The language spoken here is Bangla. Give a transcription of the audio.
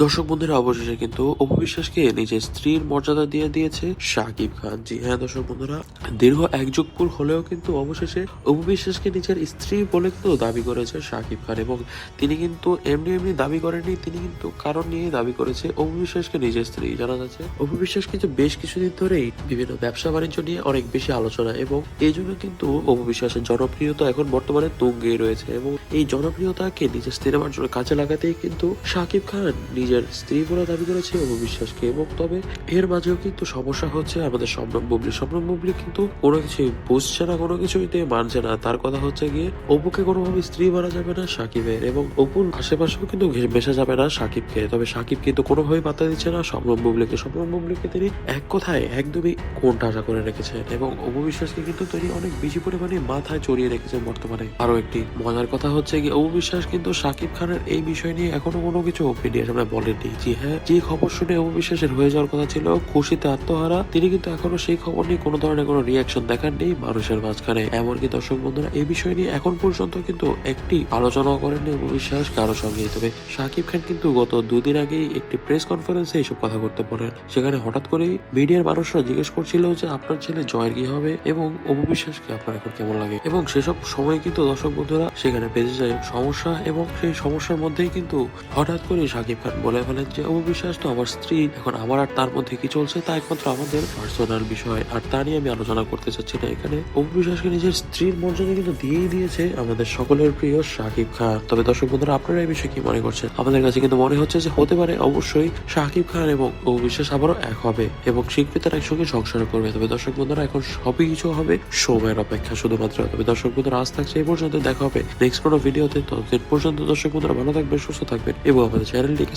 দর্শক বন্ধুরা, অবশেষে কিন্তু অপু বিশ্বাসকে নিজের স্ত্রীর মর্যাদা দিয়ে দিয়েছে শাকিব খান। জি হ্যাঁ দর্শক বন্ধুরা, দীর্ঘ এক যুগ পর হলেও কিন্তু অবশেষে অপু বিশ্বাসকে নিজের স্ত্রী বলে কিন্তু দাবি করেছে শাকিব খান এবং তিনি কিন্তু এমনি এমনি দাবি করেনি তিনি কিন্তু কারণ নিয়ে দাবি করেছে অপু বিশ্বাসকে নিজের স্ত্রী। জানা যাচ্ছে, অপু বিশ্বাস কিন্তু বেশ কিছুদিন ধরেই বিভিন্ন ব্যবসা বাণিজ্য নিয়ে অনেক বেশি আলোচনা এবং এই জন্য কিন্তু অপু বিশ্বাসের জনপ্রিয়তা এখন বর্তমানে তুঙ্গে রয়েছে এবং এই জনপ্রিয়তাকে নিজের সিনেমার জন্য কাজে লাগাতেই কিন্তু শাকিব খান নিজের স্ত্রী বলে দাবি করেছে অপু বিশ্বাসকে এবং তবে এর মাঝেও কিন্তু সমস্যা হচ্ছে আমাদের স্বপ্নম বুবলি। স্বপ্নম বুবলি কিন্তু কোনো কিছু বুঝছে না, কোনো কিছুতে মানছে না। তার কথা হচ্ছে গিয়ে, অপুকে কোনোভাবে স্ত্রী মারা যাবে না সাকিবের এবং অপুর আশেপাশেও কিন্তু মেশা যাবে না সাকিবকে। তবে সাকিব কিন্তু কোনোভাবে পাত্তা দিচ্ছে না স্বপ্নম বুবলিকে। স্বপ্নম বুবলিকে তিনি এক কথায় একদমই কোনটা আশা করে রেখেছেন এবং অপু বিশ্বাসকে কিন্তু তিনি অনেক বেশি পরিমাণে মাথায় চড়িয়ে রেখেছেন বর্তমানে। আরও একটি মজার কথা হচ্ছে গিয়ে, অপু বিশ্বাস কিন্তু সাকিব খানের এই বিষয় নিয়ে এখনও কোনো কিছু ওপিনিয়ন আমরা বলেননি জি হ্যাঁ যে খবর শুনে অপু বিশ্বাসের হয়ে যাওয়ার কথা ছিল, খুশিতে আত্মহারা, তিনি কিন্তু এখনও সেই খবর নিয়ে কোনো ধরনের কোনো রিয়াকশন দেখাননি মানুষের মাঝখানে। এমনকি দর্শক বন্ধুরা, এই বিষয় নিয়ে এখন পর্যন্ত কিন্তু একটি আলোচনাও করেননি অপু বিশ্বাস কারোর সঙ্গে তবে সাকিব খান কিন্তু গত দুদিন আগেই একটি প্রেস কনফারেন্সে এইসব কথা করতে পারেন সেখানে হঠাৎ করেই মিডিয়ার মানুষরা জিজ্ঞেস করছিল যে, আপনার ছেলে জয়ের কি হবে? এবং অপু বিশ্বাসকে আপনার এখন কেমন লাগে? এবং সেসব সময় কিন্তু দর্শক বন্ধুরা সেখানে বেঁচে যায় সমস্যা এবং সেই সমস্যার মধ্যেই কিন্তু হঠাৎ করে সাকিব খান বলে ফেলেন যে অপু বিশ্বাস তো আমার স্ত্রী। এখন আমার আর তার মধ্যে কি চলছে তা একমাত্র আমাদের পার্সোনাল বিষয়। আর তা নিয়ে আমি আলোচনা করতে চাচ্ছি না এখানে। অপু বিশ্বাসকে নিজের স্ত্রীর মর্যাদা কিন্তু দিয়েই দিয়েছে আমাদের সকলের প্রিয় সাকিব খান। তবে দর্শক বন্ধুরা, আপনারা এই বিষয়ে কি মনে করছেন? আমাদের কাছে কিন্তু মনে হচ্ছে যে, হতে পারে অবশ্যই সাকিব খান এবং অপু বিশ্বাস আবারও এক হবে এবং শীঘ্রই তারা একসঙ্গে সংসার করবে। তবে দর্শক বন্ধুরা, এখন সবই কিছু হবে সময়ের অপেক্ষা শুধুমাত্র। তবে দর্শক বন্ধুরা, আজ থাকছে এই পর্যন্ত। দেখা হবে নেক্সট কোনো ভিডিওতে ততদিন পর্যন্ত দর্শক বন্ধুরা ভালো থাকবেন, সুস্থ থাকবেন এবং আমাদের চ্যানেলটিকে